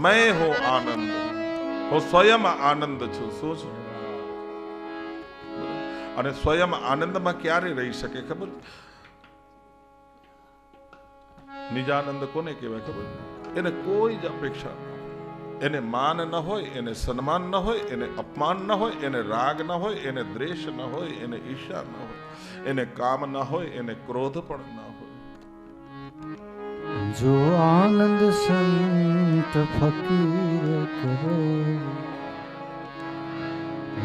મેં હો આનંદ હું સ્વયં આનંદ છું શું છું અને સ્વયં આનંદમાં ક્યારે રહી શકે ખબર? નિજાનંદ કોને કહેવાય ખબર? એને કોઈ જ અપેક્ષા એને માન ન હોય, એને સન્માન ન હોય, એને અપમાન ન હોય, એને રાગ ન હોય, એને દ્વેષ ન હોય, એને ઈર્ષા ન હોય, એને કામ ન હોય, એને ક્રોધ પણ ન હોય. જો આનંદ સંત ફકીર કરે.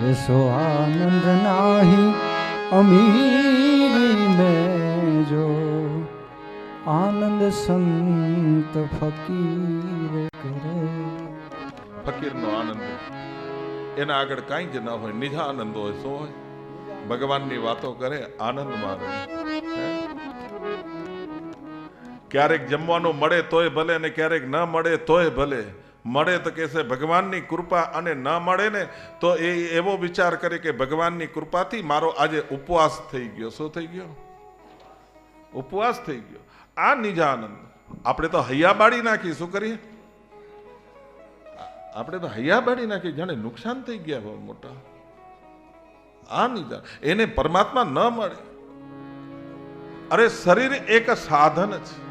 એસો આનંદ નાહી અમીરી જો. આનંદ સંત ફકીર કરે. ફકીરનો આનંદ. એના આગળ કાંઈ જ ન હોય નિજા આનંદ હોય, શું હોય? ભગવાનની વાતો કરે આનંદ મારે? ક્યારેક જમવાનું મળે તોય ભલે અને ક્યારેક ન મળે તોય ભલે. મળે તો કહેશે, ભગવાનની કૃપા અને ન મળે ને? તો એ એવો વિચાર કરે કે, ભગવાનની કૃપાથી મારો આજે ઉપવાસ થઈ ગયો. શું થઈ ગયો? ઉપવાસ થઈ ગયો. આ નિજાનંદ. આપણે તો હૈયા બાળી નાખી, શું કરીએ? આપણે તો હૈયા બાળી નાખી, જાણે નુકસાન થઈ ગયા બહુ મોટા. આ નિજા, એને પરમાત્મા ન મળે. અરે શરીર એક સાધન છે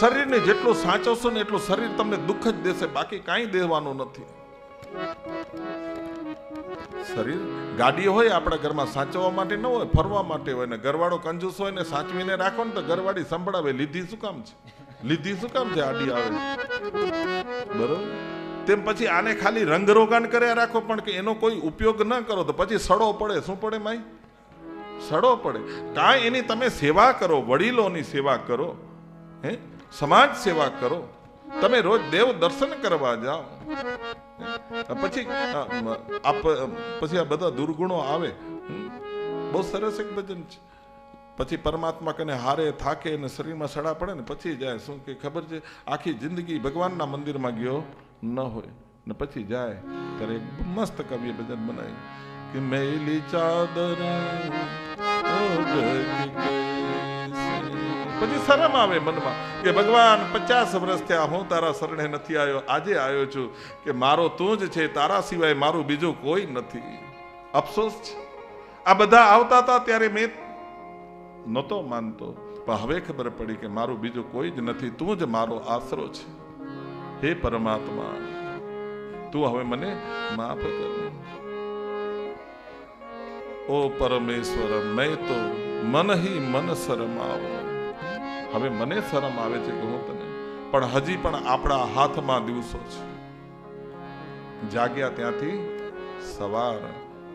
શરીરને જેટલું સાચવશો ને એટલું શરીર તમને દુઃખ જ દેશે, બાકી કાંઈ દેવાનું નથી. શરીર ગાડી હોય આપણા ઘરમાં સાચવવા માટે ન હોય, ફરવા માટે હોય ને ઘરવાળો કંજૂસ હોય ને સાચવીને રાખો ને તો ઘરવાળી સંભળાવે, લીધી શું કામ છે? લીધી શું કામ છે? આડી આવે. બરોબર? તેમ પછી આને ખાલી રંગરોગાન કર્યા રાખો, પણ કે એનો કોઈ ઉપયોગ ન કરો તો પછી સડો પડે. શું પડે માય સડો પડે. કાંઈ એની તમે સેવા કરો, વડીલોની સેવા કરો, હે? સમાજ સેવા કરો. તમે રોજ દેવ દર્શન કરવા જાઓ. પછી પછી આ બધા દુર્ગુણો આવે. બહુ સરસ એક ભજન છે. પછી પરમાત્મા કને હારે થાકે અને શરીરમાં સડા પડે ને પછી જાય. શું કે ખબર છે? આખી જિંદગી ભગવાનના મંદિરમાં ગયો ન હોય. ને પછી જાય. ત્યારે એક મસ્ત કવિએ ભજન બનાવ્યું કે મેલી ચાદર. પછી શરમ આવે મનમાં કે ભગવાન, પચાસ વર્ષ થયા હું તારા શરણે નથી આવ્યો, આજે આવ્યો છું કે મારો તું જ છે, તારા સિવાય મારું બીજું કોઈ નથી. અફસોસ છે. આ બધા આવતા હતા ત્યારે મેં નહોતો માનતો, પણ હવે ખબર પડી કે મારું બીજું કોઈ જ નથી, તું જ મારો આશરો છે. હે પરમાત્મા, તું હવે મને માફ કર. ઓ પરમેશ્વર, મેં તો મન હી મન શરમાવ. હવે મને શરમ આવે છે કે તને, પણ હજી પણ આપણા હાથમાં દિવસો છે. જાગ્યા ત્યાંથી સવાર.